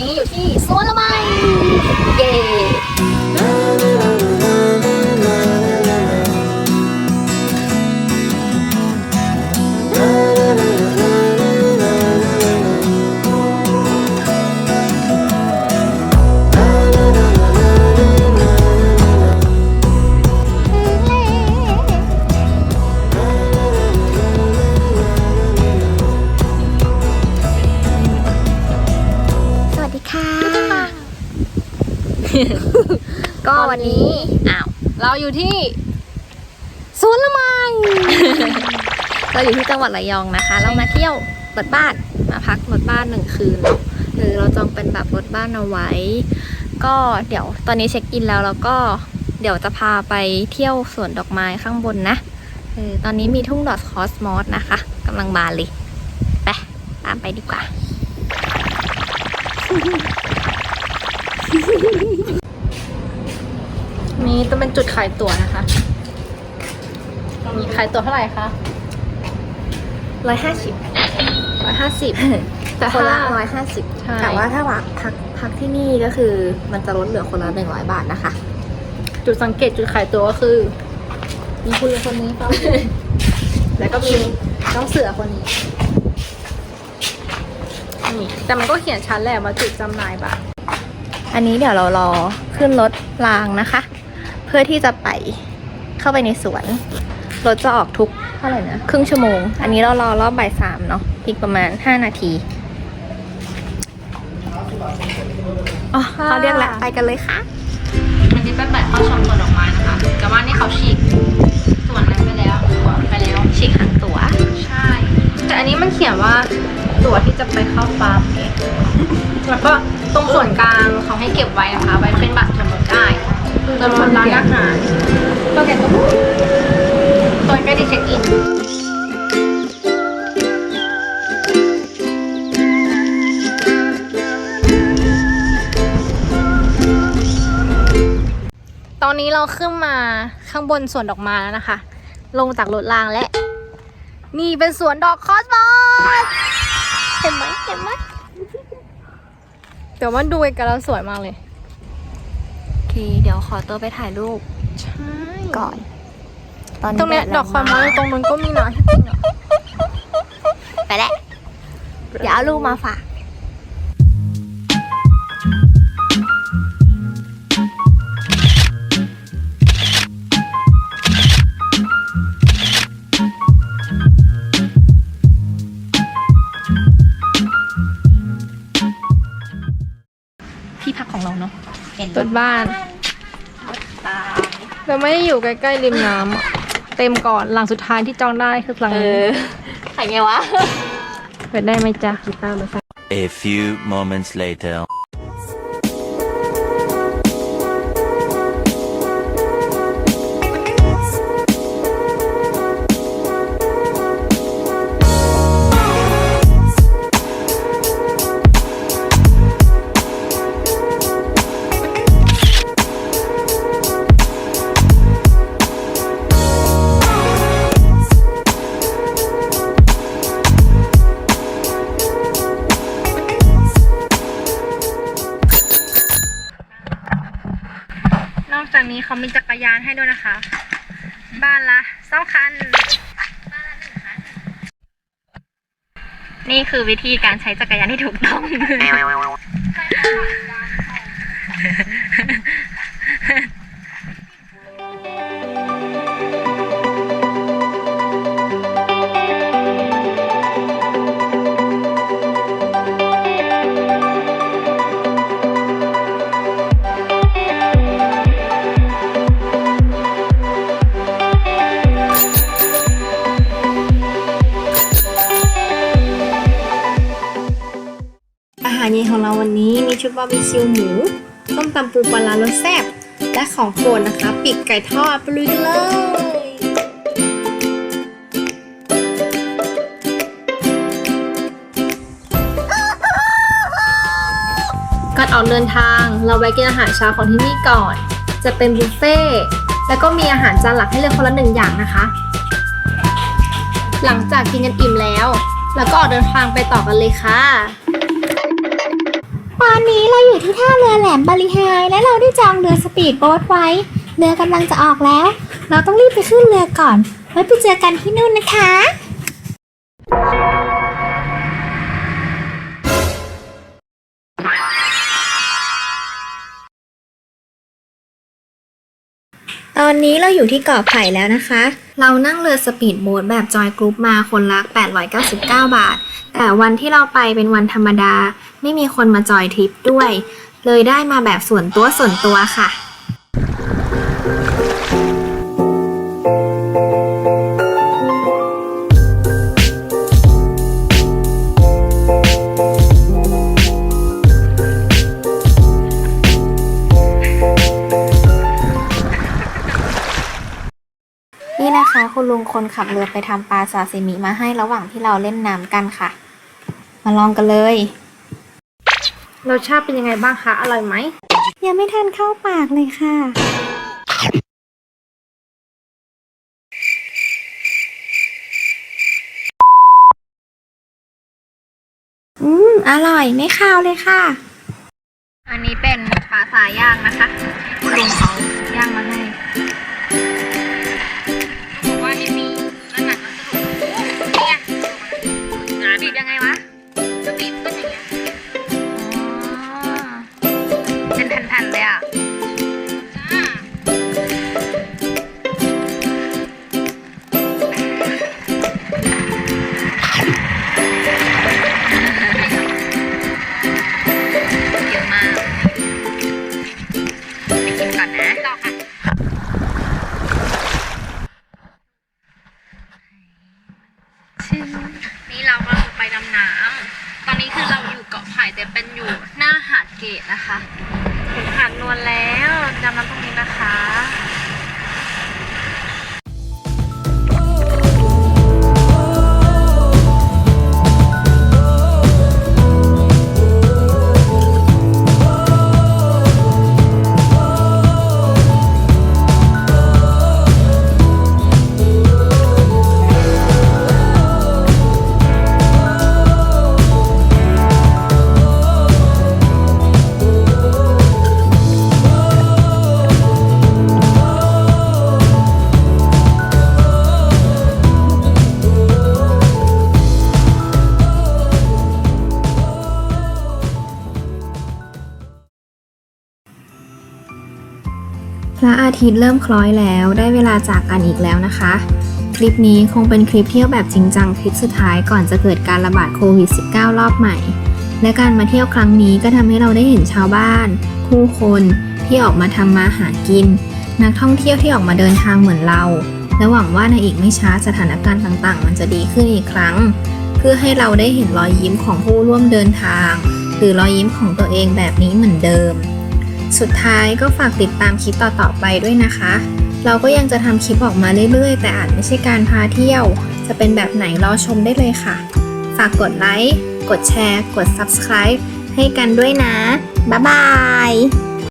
นี้อยู่ที่สวนละไมเย้ ก็วันนี้อ้าวเราอยู่ที่สวนละไมเราอยู่ที่จังหวัดระยองนะคะ เรามาเที่ยวรถบ้านมาพักรถบ้านหนึ่งคืนเนอะหรือเราจองเป็นแบบรถบ้านเอาไว้ ก็เดี๋ยวตอนนี้เช็คอินแล้วแล้วก็เดี๋ยวจะพาไปเที่ยวสวนดอกไม้ข้างบนนะเออตอนนี้มีทุ่งดอกคอสมอสนะคะกำลังบานเลยไปตามไปดีกว่า นี้ต้องเป็นจุดขายตั๋วนะคะมีขายตั๋วเท่าไหร่คะร้อยห้าสิบร้อยห้าสิบแต่คนถ้าละร้อยห้าสิบใช่แต่ว่าถ้าว่าพักพักที่นี่ก็คือ มันจะลดเหลือคนละหนึ่งร้อยบาทนะคะ จุดสังเกตจุดขายตั๋วก็คือ มีคุณลุงคนนี้ครับแล้วก็มีน้องเสือคนนี้นี่แต่มันก็เขียนชัดแหละว่าจุดจำหน่ายบัตร อันนี้เดี๋ยวเรารอขึ้นรถรางนะคะ เพื่อที่จะไปเข้าไปในสวน รถจะออกทุกเท่าไหร่นะครึ่งชั่วโมง อันนี้เรารอรอบบ่ายสามเนาะอีกประมาณ5นาทีอ๋อเขาเรียกแล้วไปกันเลยค่ะอันนี้เป็นบัตรเข้าชมสวนดอกไม้นะคะ แต่ว่านี่เขาฉีกส่วนนั้นไปแล้วตั๋วไปแล้วฉีกหางตั๋วใช่ แต่อันนี้มันเขียนว่าตั๋วที่จะไปเข้าฟาร์มเองแล้วก็ ตรงส่วนกลางเขาให้เก็บไว้นะคะ ไว้เป็นบัตรส่วนลดได้จำนวนร้านอาหารก็แกตรงตัวใกล้ที่เช็คอินตอนนี้เราขึ้นมาข้างบนสวนดอกไม้แล้วนะคะ ลงจากรถรางและ นี่เป็นสวนดอกคอสมอส เห็นไหมเห็นไหม แต่ว่าดูกันแล้วสวยมากเลย โอเค เดี๋ยวขอตัวไปถ่ายรูปใช่ก่อน ตอนตรงเนี้ยแแดอกคอสมอสตรงนู้นก็มีนะที่จริงอะไปแล้วเดี๋ยวเอารูปมาฝาก เนาะเห็นต้นบ้านตาแต่ไม่ได้อยู่ใกล้ๆริมน้ำอะเต็มก่อนหลังสุดท้ายที่จองได้คือหลังเอนี้อถ่ายไงวะ เปิดได้ไหมจ๊ะกีตาร์มาใส่ A few moments later. จากนี้เขามีจักรยานให้ด้วยนะคะ บ้านละสองคัน นี่คือวิธีการใช้จักรยานที่ถูกต้อง เย็นของเราวันนี้มีชุดบาร์บีคิวหมูส้มตำปูปลาร้ารสแซ่บและของโปรดนะคะ ปีกไก่ทอดไปลุยกันเลยก่อนออกเดินทางเราแวะกินอาหารเช้าของที่นี่ก่อน จะเป็นบุฟเฟ่ต์แล้วก็มีอาหารจานหลักให้เลือกคนละหนึ่งอย่างนะคะ หลังจากกินกันอิ่มแล้ว แล้วก็ออกเดินทางไปต่อกันเลยค่ะ ตอนนี้เราอยู่ที่ท่าเรือแหลมบาลีไฮและเราได้จองเรือสปีดโบ๊ทไว้ เรือกำลังจะออกแล้ว เราต้องรีบไปขึ้นเรือก่อน ไว้ไปเจอกันที่นู่นนะคะ ตอนนี้เราอยู่ที่เกาะไผ่แล้วนะคะ เรานั่งเรือสปีดโบ๊ทแบบจอยกรุ๊ปมาคนละ 899 บาท แต่วันที่เราไปเป็นวันธรรมดา ไม่มีคนมาจอยทริปด้วย เลยได้มาแบบส่วนตัวส่วนตัวค่ะ นี่นะคะคุณลุงคนขับเรือไปทำปลาซาซิมิมาให้ระหว่างที่เราเล่นน้ำกันค่ะ มาลองกันเลย รสชาติเป็นยังไงบ้างคะ อร่อยไหม ยังไม่ทันเข้าปากเลยค่ะ อืม อร่อยไม่คาวเลยค่ะ อันนี้เป็นปลาสายย่างนะคะคุณลุงเขาย่างมา ไปดำน้ำตอนนี้คือเราอยู่เกาะไผ่แต่เป็นอยู่หน้าหาดเกตนะคะถึงหาดนวลแล้วจำน้ำตรงนี้นะคะ พระอาทิตย์เริ่มคล้อยแล้วได้เวลาจากกันอีกแล้วนะคะ คลิปนี้คงเป็นคลิปเที่ยวแบบจริงจังคลิปสุดท้ายก่อนจะเกิดการระบาดโควิด -19 รอบใหม่ และการมาเที่ยวครั้งนี้ก็ทำให้เราได้เห็นชาวบ้าน ผู้คนที่ออกมาทำมาหากิน นักท่องเที่ยวที่ออกมาเดินทางเหมือนเรา และหวังว่าในอีกไม่ช้าสถานการณ์ต่างๆ มันจะดีขึ้นอีกครั้ง เพื่อให้เราได้เห็นรอยยิ้มของผู้ร่วมเดินทาง หรือรอยยิ้มของตัวเองแบบนี้เหมือนเดิม สุดท้ายก็ฝากติดตามคลิปต่อๆไปด้วยนะคะ เราก็ยังจะทำคลิปออกมาเรื่อยๆ แต่อาจไม่ใช่การพาเที่ยว จะเป็นแบบไหนรอชมได้เลยค่ะ ฝากกดไลค์ กดแชร์ กด subscribe ให้กันด้วยนะ บ๊ายบาย